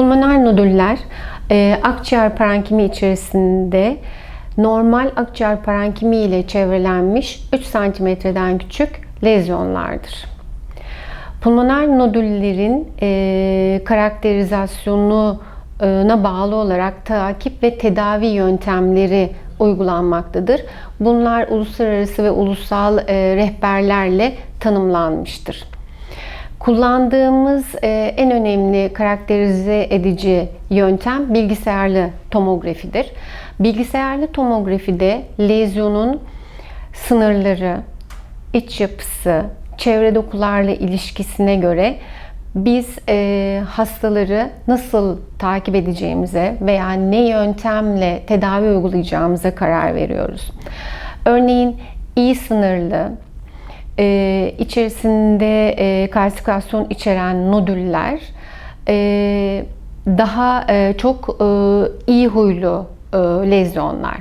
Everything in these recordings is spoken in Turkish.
Pulmoner nodüller e, akciğer parenkimi içerisinde normal akciğer parenkimi ile çevrelenmiş 3 santimetreden küçük lezyonlardır. Pulmoner nodüllerin e, karakterizasyonuna bağlı olarak takip ve tedavi yöntemleri uygulanmaktadır. Bunlar uluslararası ve ulusal e, rehberlerle tanımlanmıştır. Kullandığımız e, en önemli karakterize edici yöntem bilgisayarlı tomografidir. Bilgisayarlı tomografide lezyonun sınırları, iç yapısı, çevre dokularla ilişkisine göre biz e, hastaları nasıl takip edeceğimize veya ne yöntemle tedavi uygulayacağımıza karar veriyoruz. Örneğin iyi sınırlı, e, içerisinde e, kalsifikasyon içeren nodüller e, daha e, çok e, iyi huylu e, lezyonlar.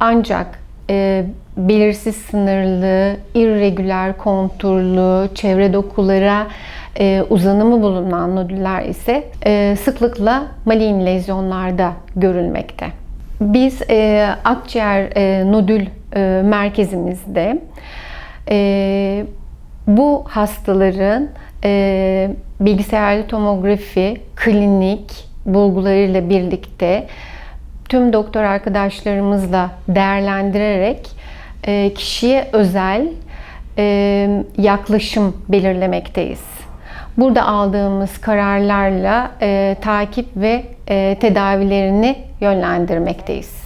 Ancak e, belirsiz sınırlı, irregüler konturlu, çevre dokulara e, uzanımı bulunan nodüller ise e, sıklıkla malign lezyonlarda görülmekte. Biz e, akciğer e, nodül e, merkezimizde e, bu hastaların e, bilgisayarlı tomografi, klinik bulgularıyla birlikte tüm doktor arkadaşlarımızla değerlendirerek e, kişiye özel e, yaklaşım belirlemekteyiz. Burada aldığımız kararlarla e, takip ve e, tedavilerini yönlendirmekteyiz.